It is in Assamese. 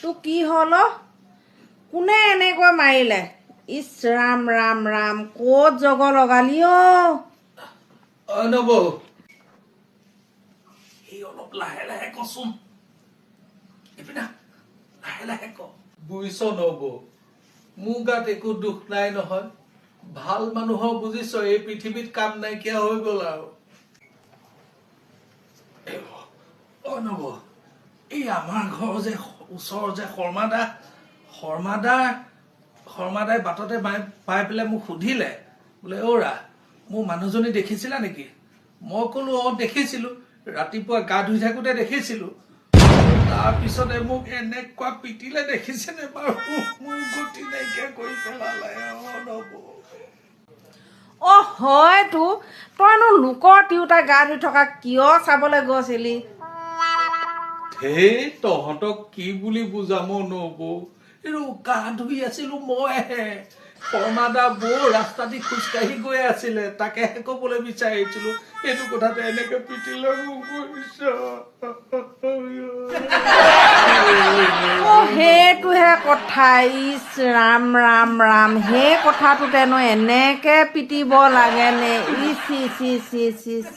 তোৰ কি হ'ল? কোনে এনেকৈ মাৰিলে? ইছ ৰাম ৰাম ৰাম ক'ত জগ লগালি অলপ লাহে লাহে কচোন। বুজিছ নব মোৰ গাত একো দুখ নাই নহয়। ভাল মানুহৰ বুজিছ এই পৃথিৱীত কাম নাইকিয়া হৈ গ'ল আৰু। নব এই আমাৰ ঘৰ যে ওচৰৰ যে শৰ্মাদা শৰ্মাদা শৰ্মাদাই বাটতে পাই পেলাই মোক সুধিলে বোলে অ'ৰা মোৰ মানুহজনী দেখিছিলা নেকি? মই ক'লো অঁ দেখিছিলো। ৰাতিপুৱা গা ধুই থাকোতে দেখিছিলো। তাৰপিছতে মোক এনেকুৱা পিটিলে দেখিছেনে বাৰু? মোৰ গতি নাইকিয়া কৰি পেলালে অ নব অ হয়তো তইনো লোকৰ তিৰোতা গা ধুই থকা কিয় চাবলৈ গৈছিলি? ধেই তহঁতক কি বুলি বুজাম নবৌ? এইটো গা ধুই আছিলো মইহে শৰ্মাদা বৌ ৰাস্তা দি খোজকাঢ়ি গৈ আছিলে, তাকেহে ক'বলৈ বিচাৰিছিলো। এইটো কথাতে এনেকে পিটিলে মোক সেইটোহে কথা ইছ ৰাম ৰাম ৰাম। সেই কথাটোতেনো এনেকে পিটিব লাগেনে? ইছ ইছ ইছ ইছ ইছ